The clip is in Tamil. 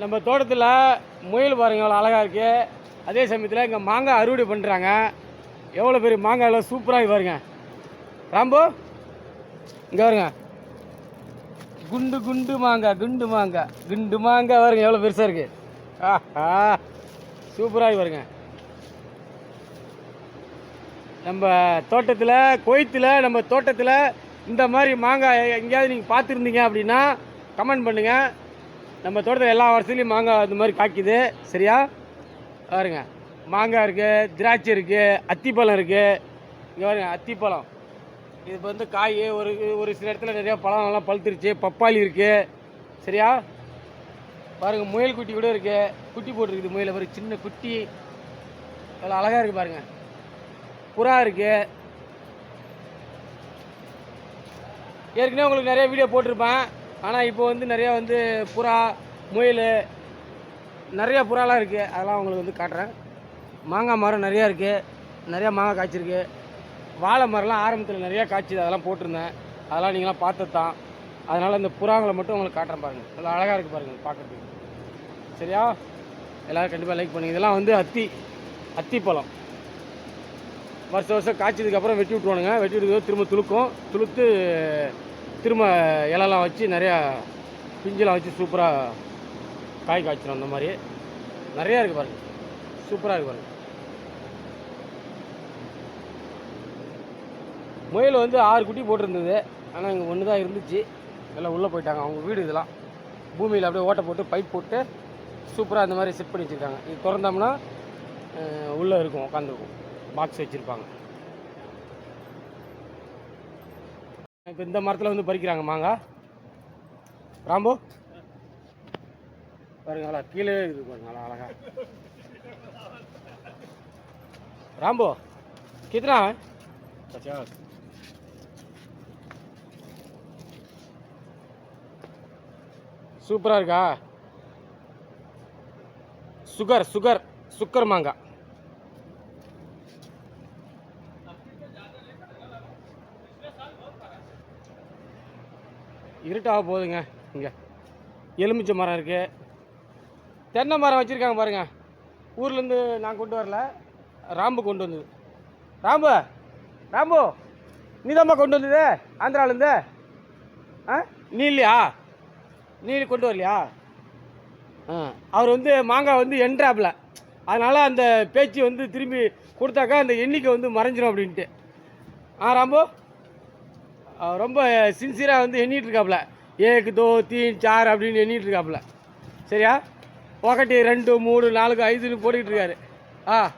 நம்ம தோட்டத்தில் முயல் பாருங்க எவ்வளோ அழகாக இருக்குது அதே சமயத்தில் இங்கே மாங்காய் அறுவடை பண்ணுறாங்க எவ்வளோ பெரிய மாங்காய் எல்லாம் சூப்பராக பாருங்க. ராம்பு இங்கே வருங்க குண்டு குண்டு மாங்காய் குண்டு மாங்காய் குண்டு மாங்காய் வருங்க எவ்வளோ பெருசாக இருக்குது ஆஹா சூப்பராக பாருங்க. நம்ம தோட்டத்தில் கொய்த்தில் நம்ம தோட்டத்தில் இந்த மாதிரி மாங்காய் எங்கேயாவது நீங்கள் பார்த்துருந்தீங்க அப்படின்னா கமெண்ட் பண்ணுங்கள் நம்ம தோட்டத்தில் எல்லா வருஷத்துலையும் மாங்காய் அந்த மாதிரி காய்க்குது. சரியா? பாருங்க. மாங்காய் இருக்குது திராட்சை இருக்குது அத்திப்பழம் இருக்குது இங்கே பாருங்க அத்திப்பழம். இது வந்து காய் ஒரு ஒரு சில இடத்துல நிறையா பழம் பழுத்துருச்சு. பப்பாளி இருக்குது சரியா? பாருங்கள் முயல் குட்டி கூட இருக்குது குட்டி போட்டிருக்குது முயல். ஒரு சின்ன குட்டி. எவ்வளோ அழகாக இருக்குது பாருங்கள் புறா இருக்குது ஏற்கனவே உங்களுக்கு நிறைய வீடியோ போட்டிருப்பேன். ஆனால் இப்போ வந்து நிறையா வந்து புறா முயல் நிறையா புறாலாம் இருக்குது அதெல்லாம் உங்களுக்கு வந்து காட்டுறேன். மாங்காய் மரம் நிறையா இருக்குது நிறையா மாங்காய் காய்ச்சிருக்கு. வாழை மரம்லாம் ஆரம்பத்தில் நிறையா காய்ச்சிது. அதெல்லாம் போட்டிருந்தேன். அதெல்லாம் நீங்களாம் பார்த்தது தான் அதனால் இந்த புறாங்களை மட்டும் உங்களுக்கு காட்டுறேன் பாருங்கள் நல்லா அழகாக இருக்குது பாருங்கள் பார்க்குறதுக்கு. சரியா? எல்லோரும் கண்டிப்பாக லைக் பண்ணுங்கள் இதெல்லாம் வந்து அத்தி அத்தி பழம். வருஷம் வருஷம் காய்ச்சதுக்கப்புறம் வெட்டி விட்ருவானுங்க வெட்டி விட்டு திரும்ப துளுக்கும். துளுத்து திரும்ப இலெல்லாம் வச்சு நிறையா பிஞ்செலாம் வச்சு சூப்பராக காய் காய்ச்சிடும் அந்த மாதிரி. நிறையா இருக்குது பாருங்கள் சூப்பராக இருக்குது பாருங்கள் முயல் வந்து ஆறு குட்டி போட்டிருந்தது. ஆனால் இங்கே ஒன்று தான் இருந்துச்சு. எல்லாம் உள்ளே போயிட்டாங்க. அவங்க வீடு இதெல்லாம். பூமியில் அப்படியே ஓட்டை போட்டு பைப் போட்டு சூப்பராக அந்த மாதிரி செட் பண்ணி வச்சுருக்காங்க. இது திறந்தோம்னா உள்ளே இருக்கும் உட்காந்துருக்கும் பாக்ஸ் வச்சுருப்பாங்க. இப்போ இந்த மரத்தில் வந்து பறிக்கிறாங்க மாங்காய் ராம்போ பாருங்க அழகா கீழே இருக்குது பாருங்க அழகா அழகா ராம்போ कितना है पचास சூப்பராக இருக்கா சுகர் சுகர் சுக்கர் மாங்காய் இருட்டாக போகுதுங்க. இங்கே. எலுமிச்சை மரம் இருக்குது தென்னை மரம் வச்சுருக்காங்க பாருங்கள் ஊர்லேருந்து நான் கொண்டு வரல. ராம்பு கொண்டு வந்தது. ராம்பு ராம்பு நீதாம்மா கொண்டு வந்தது? ஆந்திராவிலேருந்து. ஆ? நீ இல்லையா நீ கொண்டு வரலையா? ஆ. அவர் வந்து மாங்காய் வந்து என்ட்ராப்பில் அதனால் அந்த பேச்சு வந்து திரும்பி கொடுத்தாக்கா அந்த எண்ணிக்கை வந்து மறைஞ்சிடும் அப்படின்ட்டு. ஆ ராம்பு? ரொம்ப சின்சியராக வந்து எண்ணிட்டு இருக்காப்புல ஏக்கு தோ தீன் சார் அப்படின்னு எண்ணிட்டு இருக்காப்புல சரியா? ஒக்கட்டி ரெண்டு மூணு நாலுக்கு ஐதுன்னு போட்டுக்கிட்டு இருக்காரு. ஆ.